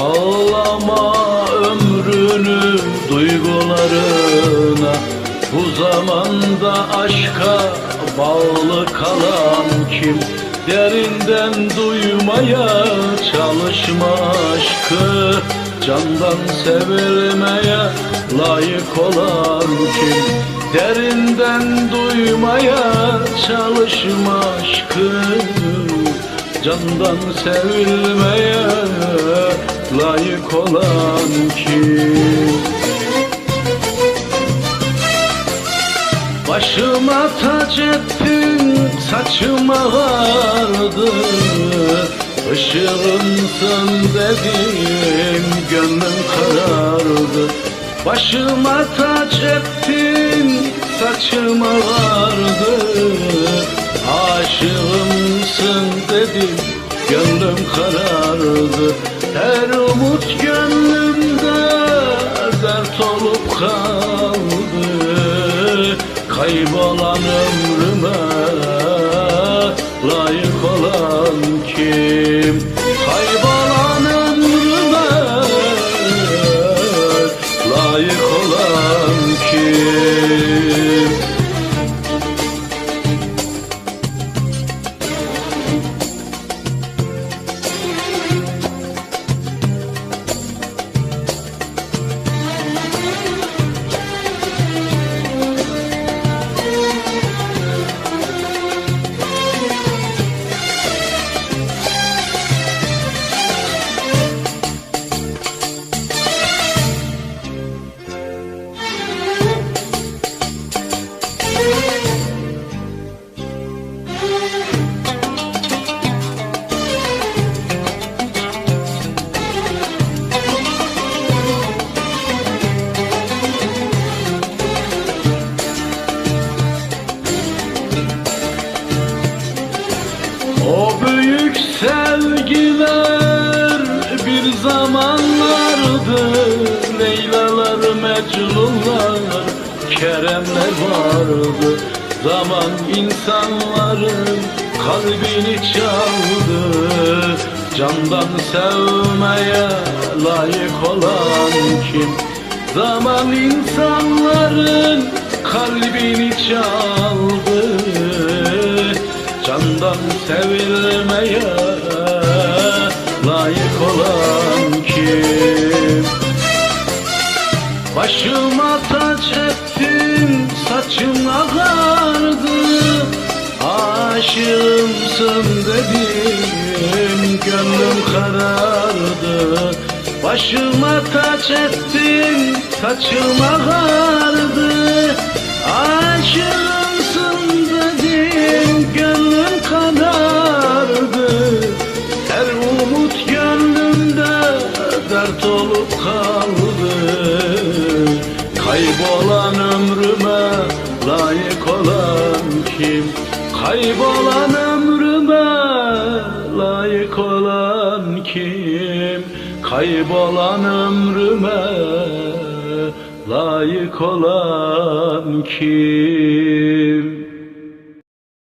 Ama ömrünü duygularına. Bu zamanda aşka bağlı kalan kim? Derinden duymaya çalışma aşkı. Candan sevilmeye layık olan kim? Derinden duymaya çalışma aşkı. Candan sevilmeye layık olan kim Başıma taç ettin saçıma vardı. Işığımsın dedim gönlüm karardı. Başıma taç ettin saçıma vardı. Aşığımsın dedim gönlüm karardı Her umut gönlümde dert olup kaldı Kaybolan ömrüme layık olan kim? Sevgiler bir zamanlardı Leylalar, Mecnunlar, Keremler vardı. Zaman insanların kalbini çaldı. Candan sevmeye layık olan kim? Zaman insanların kalbini çaldı. Candan sevilmeye Başıma taç ettin saçım ağardı. Aşığımsın dedim gönlüm karardı. Başıma taç ettin saçım ağardı. Aşığımsın dedim gönlüm karardı Her umut gönlümde dert olup kaldı Kaybolan ömrüme layık olan kim? Kaybolan ömrüme layık olan kim? Kaybolan ömrüme layık olan kim?